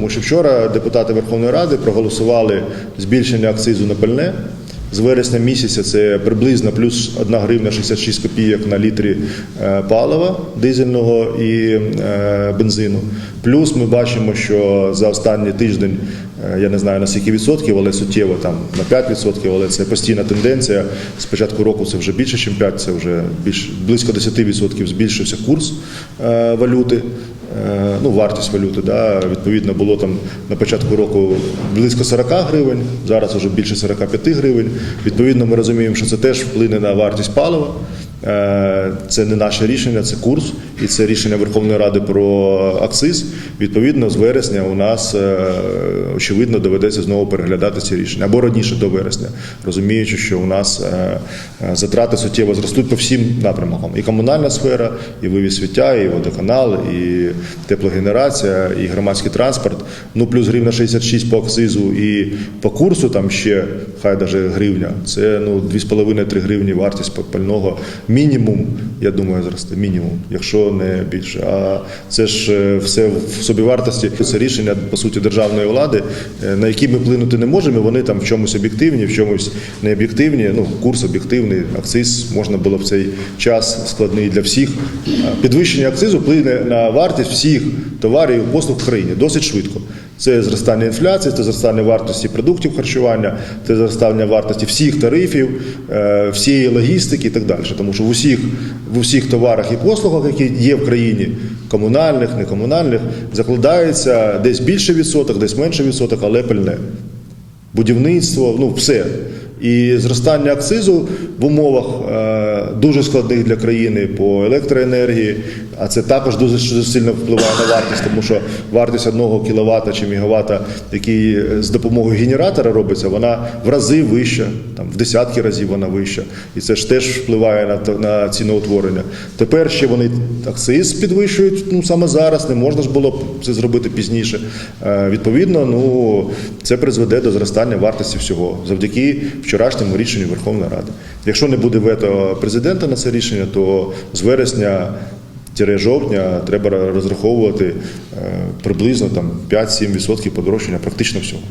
тому що вчора депутати Верховної Ради проголосували збільшення акцизу на пальне. З вересня місяця це приблизно плюс 1 гривня 66 копійок на літрі е, палива дизельного і е, бензину. Плюс ми бачимо, що за останній тиждень, я не знаю на скільки відсотків, але суттєво там на 5%, але це постійна тенденція. З початку року це вже більше, ніж 5%, це вже більш близько 10% збільшився курс е, валюти. Е, ну, вартість валюти. Да, відповідно, було там на початку року близько 40 гривень, зараз вже більше 45 гривень. Відповідно, ми розуміємо, що це теж вплине на вартість палива. Е, Це не наше рішення, це курс, і це рішення Верховної Ради про акциз. Відповідно, з вересня у нас е, очевидно доведеться знову переглядати ці рішення або раніше до вересня, розуміючи, що у нас е, затрати суттєво зростуть по всім напрямкам: і комунальна сфера, і вивіз свіття, і водоканал, і теплогенерація, і громадський транспорт. Ну плюс гривня 66 по акцизу і по курсу там ще хай даже гривня. Це ну 2,5-3 гривні вартість пального мінімум. Я думаю, зросте мінімум, якщо не більше. А це ж е, все в собівартості. Це рішення по суті державної влади, е, на які ми вплинути не можемо. Вони там в чомусь об'єктивні, в чомусь не об'єктивні. Ну курс об'єктивний, акциз можна було в цей час складний для всіх. Підвищення акцизу вплине на вартість всіх товарів і послуг в країні досить швидко. Це зростання інфляції, це зростання вартості продуктів харчування, це зростання вартості всіх тарифів, е, всієї логістики і так далі. Тому що в усіх, в усіх товарах і послугах, які є в країні, комунальних, некомунальних, закладається десь більше відсоток, десь менше відсоток, але пальне. Будівництво, ну все. І зростання акцизу в умовах е, дуже складних для країни по електроенергії, а це також дуже сильно впливає на вартість, тому що вартість одного кіловата чи мегавата, який е, з допомогою генератора робиться, вона в рази вища, там в десятки разів вона вища, і це ж теж впливає на на ціноутворення. Тепер ще вони акциз підвищують. Ну саме зараз не можна ж було це зробити пізніше. Е, Відповідно, ну це призведе до зростання вартості всього завдяки вчорашньому рішенню Верховної Ради. Якщо не буде вето президента на це рішення, то з вересня. тире жовтня треба розраховувати е, приблизно там 5-7% подорожчання практично всього.